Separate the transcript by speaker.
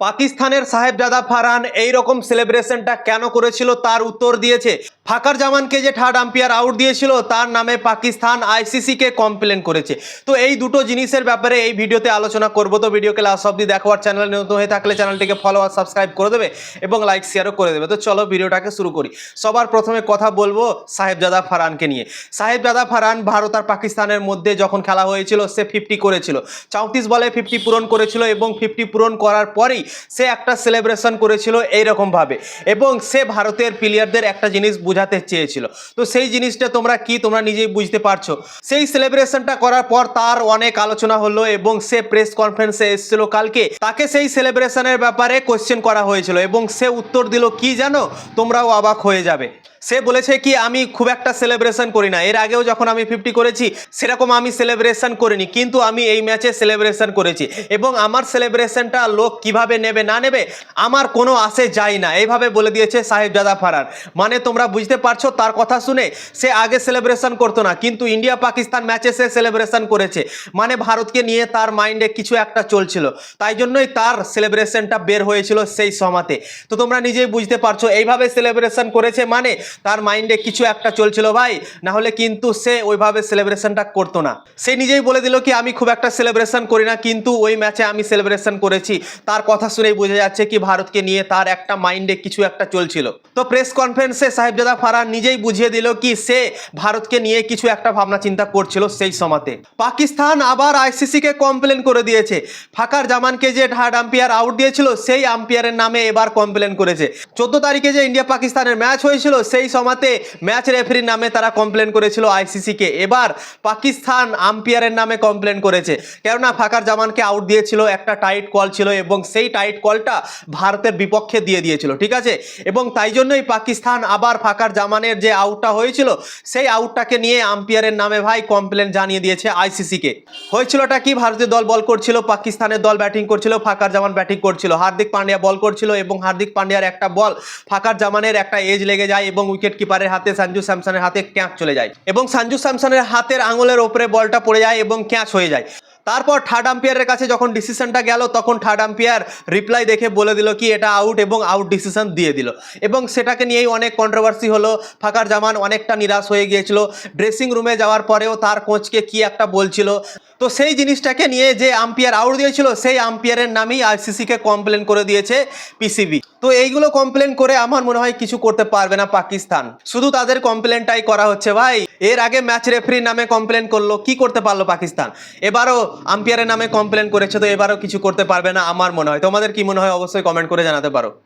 Speaker 1: পাকিস্তানের সাহেবজাদা ফারহান এইরকম সেলিব্রেশনটা কেন করেছিল? তার উত্তর দিয়েছে। ফাকার জামানকে যে থার্ড আম্পায়ার আউট দিয়েছিল, তার নামে পাকিস্তান আইসিসিকে কমপ্লেন করেছে। তো এই দুটো জিনিসের ব্যাপারে এই ভিডিওতে আলোচনা করব। তো ভিডিওকে লাস্ট অব্দি দেখো, আর চ্যানেল নতুন হয়ে থাকলে চ্যানেলটিকে ফলো আর সাবস্ক্রাইব করে দেবে এবং লাইক শেয়ারও করে দেবে। তো চলো ভিডিওটাকে শুরু করি। সবার প্রথমে কথা বলব সাহেবজাদা ফারহানকে নিয়ে। সাহেবজাদা ফারহান ভারত আর পাকিস্তানের মধ্যে যখন খেলা হয়েছিল, সে ফিফটি করেছিল। চৌত্রিশ বলে ফিফটি পূরণ করেছিল এবং ফিফটি পূরণ করার পরেই সে একটা সেলিব্রেশন করেছিল এইরকম ভাবে এবং সে ভারতের প্লেয়ারদের একটা জিনিস বোঝাতে চেয়েছিল। তো সেই জিনিসটা তোমরা কি তোমরা নিজেই বুঝতে পারছ? সেই সেলিব্রেশনটা করার পর তার অনেক আলোচনা হলো এবং সে প্রেস কনফারেন্সে এসেছিল কালকে। তাকে সেই সেলিব্রেশনের ব্যাপারে কোয়েশ্চেন করা হয়েছিল এবং সে উত্তর দিল, কি জানো? তোমরাও অবাক হয়ে যাবে। সে বলেছে কি, আমি খুব একটা সেলিব্রেশন করি না। এর আগেও যখন আমি ফিফটি করেছি, সেরকম আমি সেলিব্রেশন করিনি, কিন্তু আমি এই ম্যাচে সেলিব্রেশন করেছি। এবং আমার সেলিব্রেশনটা লোক কীভাবে নেবে, না নেবে, আমার কোনো আসে যায় না। এইভাবে বলে দিয়েছে সাহেবজাদা ফারার। মানে তোমরা বুঝতে পারছ, তার কথা শুনে সে আগে সেলিব্রেশন করতো না, কিন্তু ইন্ডিয়া পাকিস্তান ম্যাচে সে সেলিব্রেশন করেছে। মানে ভারতকে নিয়ে তার মাইন্ডে কিছু একটা চলছিল। তাই জন্যই তার সেলিব্রেশনটা বের হয়েছিল সেই সমাতে তো তোমরা নিজেই বুঝতে পারছ, এইভাবে সেলিব্রেশন করেছে মানে তার মাইন্ডে কিছু একটা চলছিল ভাই না হলে কিন্তু সে ওইভাবে সেলিব্রেশনটা করতো না। সে নিজেই বলে দিল কি, আমি খুব একটা সেলিব্রেশন করি না, কিন্তু ওই ম্যাচে আমি সেলিব্রেশন করেছি। তার কথা শুনেই বোঝা যাচ্ছে কি, ভারতকে নিয়ে তার একটা মাইন্ডে কিছু একটা চলছিল। তো প্রেস কনফারেন্সে সাহেবজাদা ফারহান নিজেই বুঝিয়ে দিল কি, সে ভারতকে নিয়ে কিছু একটা ভাবনা চিন্তা করছিল সেই সময়তে। পাকিস্তান আবার আইসিসিকে কমপ্লেন করে দিয়েছে। ফাকার জামানকে যে থার্ড আম্পায়ার আউট দিয়েছিল, সেই আম্পায়ারের নামে এবার কমপ্লেন করেছে। চোদ্দ তারিখে যে ইন্ডিয়া পাকিস্তানের ম্যাচ হয়েছিল সেই সময়তে ম্যাচ রেফারির নামে তারা কমপ্লেন করেছিল আইসিসিকে এবার পাকিস্তান আম্পায়ারের নামে কমপ্লেন করেছে। কেননা ফাকার জামানকে আউট দিয়েছিল, একটা টাইট কল ছিল এবং সেই টাইট কলটা ভারতের বিপক্ষে দিয়ে দিয়েছিল, ঠিক আছে? এবং তাই জন্যই পাকিস্তান আবার ফাকার জামানের যে আউটটা হয়েছিল, সেই আউটটাকে নিয়ে আম্পায়ারের নামে ভাই কমপ্লেন জানিয়ে দিয়েছে আইসিসিকে হয়েছিলটা কি? ভারতীয় দল বল করছিল, পাকিস্তানের দল ব্যাটিং করছিল, ফাকার জামান ব্যাটিং করছিল। হার্দিক পান্ডিয়া বল করছিল এবং হার্দিক পান্ডিয়ার একটা বল ফাকার জামানের একটা এজ লেগে যায় এবং উইকেট কিপারের হাতে সঞ্জু স্যামসনের হাতে ক্যাচ চলে যায় এবং সঞ্জু স্যামসনের হাতের আঙুলের ওপরে বলটা পড়ে যায় এবং ক্যাচ হয়ে যায়। তারপর থার্ড আম্পায়ারের কাছে যখন ডিসিশনটা গেল, তখন থার্ড আম্পায়ার রিপ্লাই দেখে বলে দিল কি এটা আউট এবং আউট ডিসিশন দিয়ে দিল। এবং সেটাকে নিয়েই অনেক কন্ট্রোভার্সি হলো। ফাকার জামান অনেকটা নিরাশ হয়ে গিয়েছিল। ড্রেসিং রুমে যাওয়ার পরেও তার কোচকে কি একটা বলছিল। তো সেই জিনিসটাকে নিয়ে যে আম্পায়ার আউট দিয়েছিল, সেই আম্পায়ারের নামেই আইসিসিকে কমপ্লেন করে দিয়েছে পিসিবি তো এইগুলো কমপ্লেন করে আমার মনে হয় কিছু করতে পারবে না পাকিস্তান। শুধু তাদের কমপ্লেনটাই করা হচ্ছে ভাই। এর আগে ম্যাচ রেফারির নামে কমপ্লেন করল, কি করতে পারল পাকিস্তান? এবারও আম্পায়ারের নামে কমপ্লেন করেছে, তো এবারও কিছু করতে পারবে না আমার মনে হয়। তোমাদের কি মনে হয়? অবশ্যই কমেন্ট করে জানাতে পারো।